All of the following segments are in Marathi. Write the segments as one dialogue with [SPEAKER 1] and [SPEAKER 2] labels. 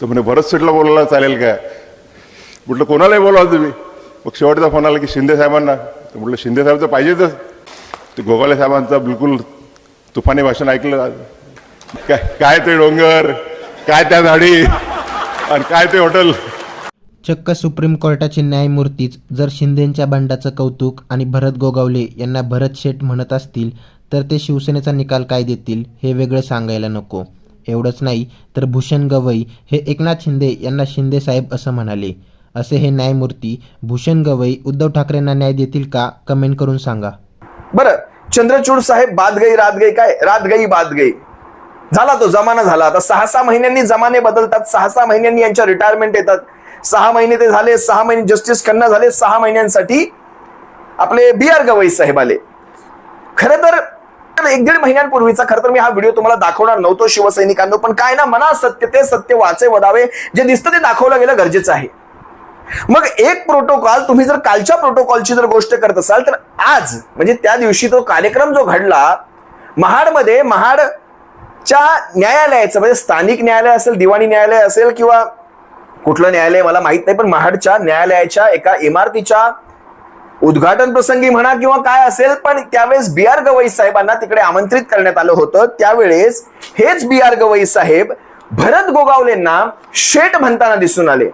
[SPEAKER 1] तर म्हणे भरत सुटला बोलायला चालेल का? म्हटलं कोणालाही बोलावं तुम्ही. मग शेवटचा फोन आला की शिंदे साहेबांना. तर म्हटलं शिंदे साहेब तर पाहिजेतच ते गोगाले साहेबांचं बिलकुल तुफानी भाषण ऐकलं. काय काय ते डोंगर काय त्या झाडी आणि काय ते हॉटेल
[SPEAKER 2] चक्क सुप्रीम कोर्टाचे न्यायमूर्तीच जर शिंदेंच्या बंडाचं कौतुक आणि भरत गोगावले यांना भरत शेठ म्हणत असतील तर ते शिवसेनेचा निकाल काय देतील हे वेगळं सांगायला नको. एवढंच नाही तर भूषण गवई हे एकनाथ शिंदे यांना शिंदे साहेब असं म्हणाले. असे हे न्यायमूर्ती भूषण गवई उद्धव ठाकरेंना न्याय देतील का? कमेंट करून सांगा.
[SPEAKER 3] बरं चंद्रचूड साहेब बाद गई रात गई काय? रात गई बाद गई झाला तो जमाना झाला. आता सहा सहा महिन्यांनी जमाने बदलतात सहा सहा महिन्यांनी यांच्या रिटायरमेंट येतात. सहा महिने ते झाले सहा महिने जस्टिस खन्ना झाले सहा महिन्यांसाठी आपले बी आर गवई साहेब आले. खरं तर एक दीड महिन्यांपूर्वीचा खरं तर मी हा व्हिडिओ तुम्हाला दाखवणार नव्हतो शिवसैनिकांनो पण काय ना मना सत्य ते सत्य वाचे वदावे जे दिसतं ते दाखवलं गेलं गरजेचं आहे. मग एक प्रोटोकॉल तुम्ही जर कालच्या प्रोटोकॉलची जर गोष्ट करत असाल तर आज म्हणजे त्या दिवशी तो कार्यक्रम जो घडला महाडमध्ये महाडच्या न्यायालयाचं म्हणजे स्थानिक न्यायालय असेल दिवाणी न्यायालय असेल किंवा कुठलं न्यायालय मला माहीत नाही पण महाडच्या न्यायालयाच्या एका इमारतीच्या उद्घाटन प्रसंगी म्हणा किंवा काय असेल पण त्यावेळेस बी आर गवई साहेबांना तिकडे आमंत्रित करण्यात आलं होतं. त्यावेळेस हेच बी आर गवई साहेब भरत गोगावलेंना शेट म्हणताना दिसून आले.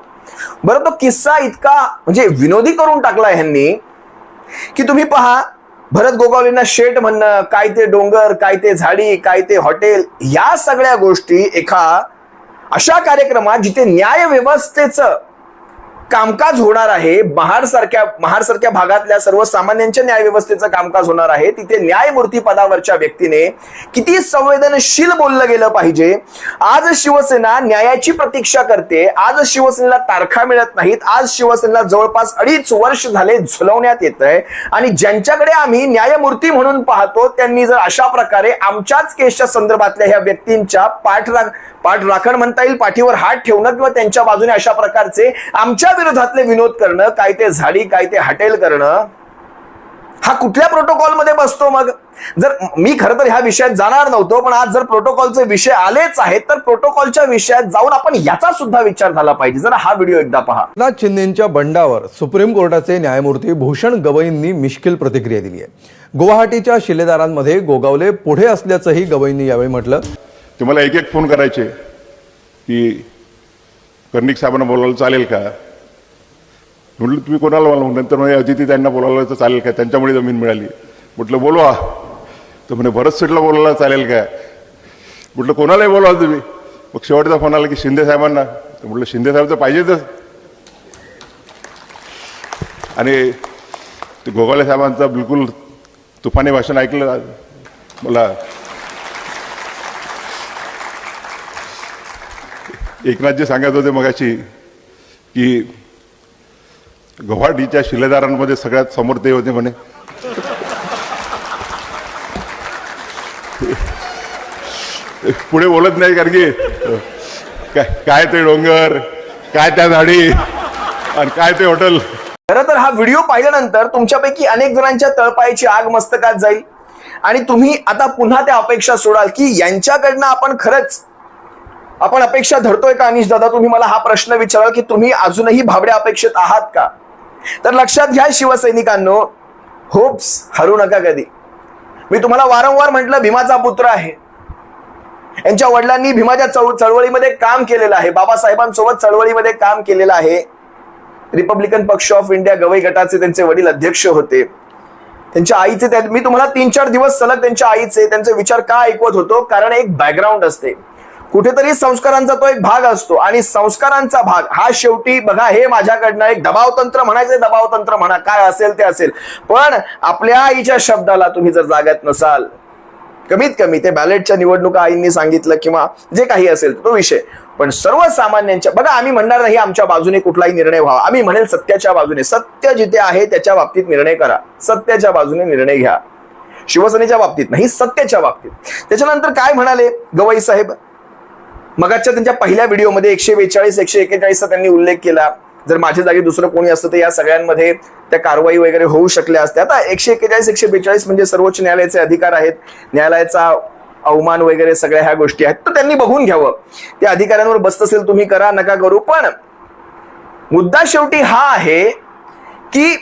[SPEAKER 3] बरं तो किस्सा इतका म्हणजे विनोदी करून टाकला ह्यांनी की तुम्ही पहा भरत गोगावलेंना शेट म्हणणं काय ते डोंगर काय ते झाडी काय ते हॉटेल या सगळ्या गोष्टी एका अशा कार्यक्रमात जिथे न्याय व्यवस्थेचं कामकाज होणार आहे. महाड सारख्या महाड सारख्या भागातल्या सर्वसामान्यांच्या न्यायव्यवस्थेचं कामकाज होणार आहे. तिथे न्यायमूर्ती पदावरच्या व्यक्तीने किती संवेदनशील बोललं गेलं पाहिजे. आज शिवसेना न्यायाची प्रतीक्षा करते. आज शिवसेनेला तारखा मिळत नाहीत. आज शिवसेनेला जवळपास अडीच वर्ष झाले झुलवण्यात येत आहे आणि ज्यांच्याकडे आम्ही न्यायमूर्ती म्हणून पाहतो त्यांनी जर अशा प्रकारे आमच्याच केसच्या संदर्भातल्या ह्या व्यक्तींच्या पाठराख पाठ राखण म्हणता येईल पाठीवर हात ठेवणं किंवा त्यांच्या बाजूने अशा प्रकारचे आमच्या विरोधातले विनोद करणं काय ते झाडी काय ते हॉटेल करणं हा कुठल्या प्रोटोकॉलमध्ये बसतो मग? जर मी खरं तर ह्या विषयात जाणार नव्हतो पण आज जर प्रोटोकॉलचे विषय आलेच आहेत तर प्रोटोकॉलच्या विषयात जाऊन आपण याचा सुद्धा विचार झाला पाहिजे. जरा हा व्हिडिओ एकदा पहा.
[SPEAKER 4] एकनाथ शिंदेंच्या बंडावर सुप्रीम कोर्टाचे न्यायमूर्ती भूषण गवईंनी मिश्किल प्रतिक्रिया दिली आहे. गुवाहाटीच्या शिलेदारांमध्ये गोगावले पुढे असल्याचंही गवईंनी यावेळी म्हटलं.
[SPEAKER 1] ते मला एक एक फोन करायचे की कर्णिक साहेबांना बोलायला चालेल का? म्हटलं तुम्ही कोणाला बोला नंतर म्हणजे अजिती त्यांना बोलावलं तर चालेल का त्यांच्यामुळे जमीन मिळाली. म्हटलं बोलवा. तर म्हणे भरत शेठला बोलायला चालेल का म्हटलं कोणालाही बोलवा तुम्ही. मग शेवटचा फोन आला की शिंदे साहेबांना. तर म्हटलं शिंदे साहेब तर पाहिजेतच आणि ते गोगाले साहेबांचं बिलकुल तुफानी भाषण ऐकलं मला एकनाथजी सांगत होते मगाशी की गव्हाडीच्या शिलेदारांमध्ये सगळ्यात समोर ते होते म्हणे. पुढे बोलत नाही कारण की काय काय ते डोंगर काय त्या झाडी आणि काय ते हॉटेल
[SPEAKER 3] खरं तर हा व्हिडिओ पाहिल्यानंतर तुमच्यापैकी अनेक जणांच्या तळपायाची आग मस्तकात जाईल. आणि तुम्ही आता पुन्हा त्या अपेक्षा सोडाल की यांच्याकडनं आपण खरंच आपण अपेक्षा धरतोय का अनिश दादा? तुम्ही मला हा प्रश्न विचाराल की तुम्ही अजूनही भाबड्या अपेक्षित आहात का? तर लक्षात घ्या शिवसैनिकांनो होप्स हरू नका कधी. मी तुम्हाला वारंवार म्हटलं भीमाचा पुत्र आहे. यांच्या वडिलांनी भीमाच्या चळ चळवळीमध्ये काम केलेलं आहे. बाबासाहेबांसोबत चळवळीमध्ये काम केलेलं आहे. रिपब्लिकन पक्ष ऑफ इंडिया गवई गटाचे त्यांचे वडील अध्यक्ष होते. त्यांच्या आईचे त्या- मी तुम्हाला तीन चार दिवस सलग त्यांच्या आईचे त्यांचे विचार का ऐकवत होतो? कारण एक बॅकग्राऊंड असते. कुठेतरी संस्कारांचा तो एक भाग असतो आणि संस्कारांचा भाग हा शेवटी बघा हे माझ्याकडनं एक दबाव तंत्र म्हणायचं दबाव तंत्र म्हणा काय असेल ते असेल. पण आपल्या आईच्या शब्दाला तुम्ही जर जागत नसाल कमीत कमी ते बॅलेटच्या निवडणुका आईंनी सांगितलं किंवा जे काही असेल तो विषय. पण सर्वसामान्यांच्या बघा आम्ही म्हणणार नाही आमच्या बाजूने कुठलाही निर्णय व्हावा. आम्ही म्हणेल सत्याच्या बाजूने. सत्य जिथे आहे त्याच्या बाबतीत निर्णय करा. सत्याच्या बाजूने निर्णय घ्या. शिवसेनेच्या बाबतीत नाही सत्याच्या बाबतीत. त्याच्यानंतर काय म्हणाले गवई साहेब? मगाच्या त्यांच्या पहिल्या व्हिडिओमध्ये एकशे बेचाळीस एकशे एकेचाळीसचा त्यांनी उल्लेख केला. जर माझ्या जागी दुसरं कोणी असतं तर या सगळ्यांमध्ये त्या कारवाई वगैरे होऊ शकल्या असत्या. आता एकशे एकेचाळीस एकशे बेचाळीस म्हणजे सर्वोच्च न्यायालयाचे अधिकार आहेत. न्यायालयाचा अवमान वगैरे सगळ्या ह्या गोष्टी आहेत. तर त्यांनी बघून घ्यावं. त्या अधिकाऱ्यांवर बसत असेल तुम्ही करा नका करू. पण मुद्दा शेवटी हा आहे की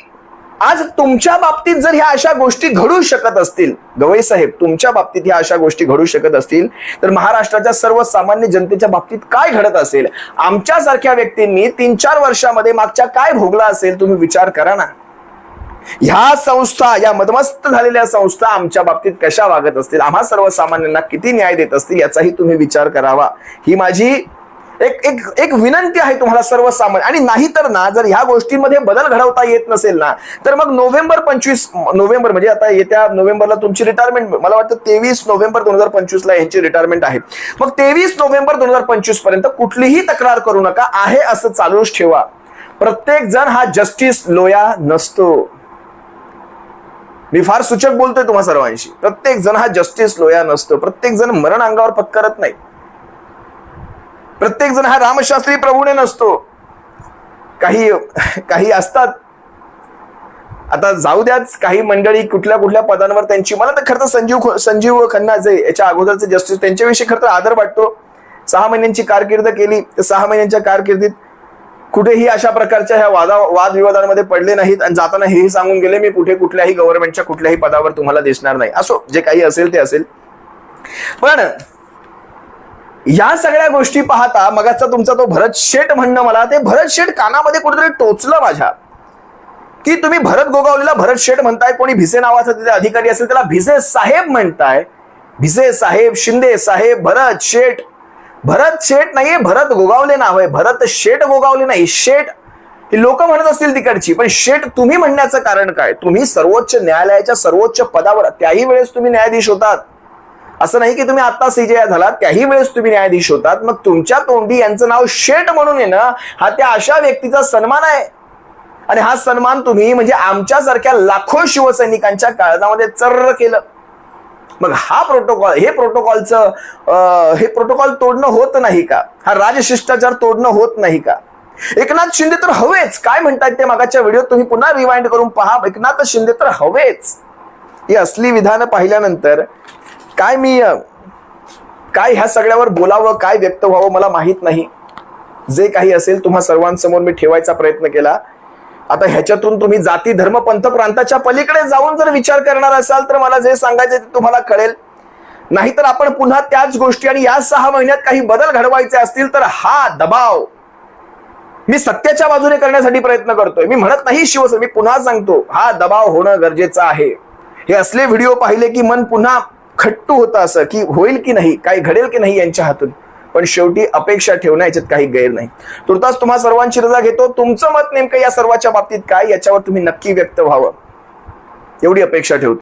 [SPEAKER 3] आज तुमच्या बाबतीत जर ह्या अशा गोष्टी घडू शकत असतील गवई साहेब तुमच्या बाबतीत ह्या अशा गोष्टी घडू शकत असतील तर महाराष्ट्राच्या सर्वसामान्य जनतेच्या बाबतीत काय घडत असेल? आमच्यासारख्या व्यक्तींनी तीन चार वर्षामध्ये मागच्या काय भोगला असेल तुम्ही विचार करा ना. ह्या संस्था या मदमस्त झालेल्या संस्था आमच्या बाबतीत कशा वागत असतील? आम्हा सर्वसामान्यांना किती न्याय देत असतील याचाही तुम्ही विचार करावा. ही माझी एक एक एक विनंती आहे तुम्हाला सर्वसामान्य. आणि नाही तर ना जर ह्या गोष्टींमध्ये बदल घडवता येत नसेल ना तर मग नोव्हेंबर पंचवीस नोव्हेंबर म्हणजे आता येत्या नोव्हेंबरला तुमची रिटायरमेंट मला वाटतं तेवीस नोव्हेंबर दोन हजार पंचवीस ला यांची रिटायरमेंट आहे. मग तेवीस नोव्हेंबर दोन हजार पंचवीसपर्यंत कुठलीही तक्रार करू नका आहे असं चालूच ठेवा. प्रत्येक जण हा जस्टिस लोया नसतो. मी फार सूचक बोलतोय तुम्हा सर्वांशी. प्रत्येक जण हा जस्टिस लोया नसतो. प्रत्येक जण मरण अंगावर पत्करत नाही. प्रत्येक जण हा रामशास्त्री प्रभूने नसतो. काही काही असतात. आता जाऊ द्याच काही मंडळी कुठल्या कुठल्या पदांवर त्यांची मला तर खरं तर संजीव संजीव खन्ना जे याच्या अगोदरचे जस्टिस त्यांच्याविषयी खरं तर आदर वाटतो. सहा महिन्यांची कारकीर्द केली तर सहा महिन्यांच्या कारकिर्दीत कुठेही अशा प्रकारच्या ह्या वादा वादविवादांमध्ये पडले नाहीत आणि जाताना हेही सांगून गेले मी कुठे कुठल्याही गव्हर्नमेंटच्या कुठल्याही पदावर तुम्हाला दिसणार नाही. असो जे काही असेल ते असेल. पण या सगळ्या गोष्टी पाहता मगाचा तुमचा तो भरत शेठ म्हणणं मला ते भरत शेठ कानामध्ये कुठेतरी टोचलं माझ्या. की तुम्ही भरत गोगावलेला भरत शेठ म्हणताय कोणी भिसे नावाचा तिथे अधिकारी असेल त्याला भिसे साहेब म्हणताय. भिसे साहेब शिंदे साहेब भरत शेठ. भरत शेठ नाहीये भरत गोगावले नाव आहे. भरत शेठ गोगावले नाही. शेठ ही लोक म्हणत असतील तिकडची पण शेठ तुम्ही म्हणण्याचं कारण काय? तुम्ही सर्वोच्च न्यायालयाच्या सर्वोच्च पदावर त्याही वेळेस तुम्ही न्यायाधीश होतात. असं नाही की तुम्ही आता सीजेआय झालात त्याही वेळेस तुम्ही न्यायाधीश होतात मग तुमच्या तोंडी यांचं नाव शेट म्हणून येणं हा त्या अशा व्यक्तीचा सन्मान आहे. आणि हा सन्मान तुम्ही म्हणजे आमच्यासारख्या लाखो शिवसैनिकांच्या काळजामध्ये चर्र केलं. मग हा प्रोटोकॉल हे प्रोटोकॉलचं हे प्रोटोकॉल तोडणं होत नाही का? हा राजशिष्टाचार तोडणं होत नाही का? एकनाथ शिंदे तर हवेच. काय म्हणतायत ते मागाच्या व्हिडिओ तुम्ही पुन्हा रिवाइंड करून पहा. एकनाथ शिंदे तर हवेच. ही असली विधानं पाहिल्यानंतर काय मी काय ह्या सगळ्यावर बोलावं काय व्यक्त व्हावं मला माहीत नाही. जे काही असेल तुम्हा सर्वांसमोर मी ठेवायचा प्रयत्न केला. आता ह्याच्यातून तुम्ही जाती धर्म पंथ प्रांताच्या पलीकडे जाऊन जर विचार करणार असाल तर मला जे सांगायचे ते तुम्हाला कळेल. नाहीतर आपण पुन्हा त्याच गोष्टी आणि या सहा महिन्यात काही बदल घडवायचे असतील तर हा दबाव मी सत्याच्या बाजूने करण्यासाठी प्रयत्न करतोय. मी म्हणत नाही शिवसेना मी पुन्हा सांगतो हा दबाव होणं गरजेचं आहे. हे असले व्हिडिओ पाहिले की मन पुन्हा खट्टू होतं असं की होईल की नाही काही घडेल की नाही यांच्या हातून. पण शेवटी अपेक्षा ठेवणं याच्यात काही गैर नाही. तुर्तास तुम्हा सर्वांची रजा घेतो. तुमचं मत नेमकं या सर्वाच्या बाबतीत काय? याच्यावर तुम्ही नक्की व्यक्त व्हावं. एवढी अपेक्षा ठेवतो.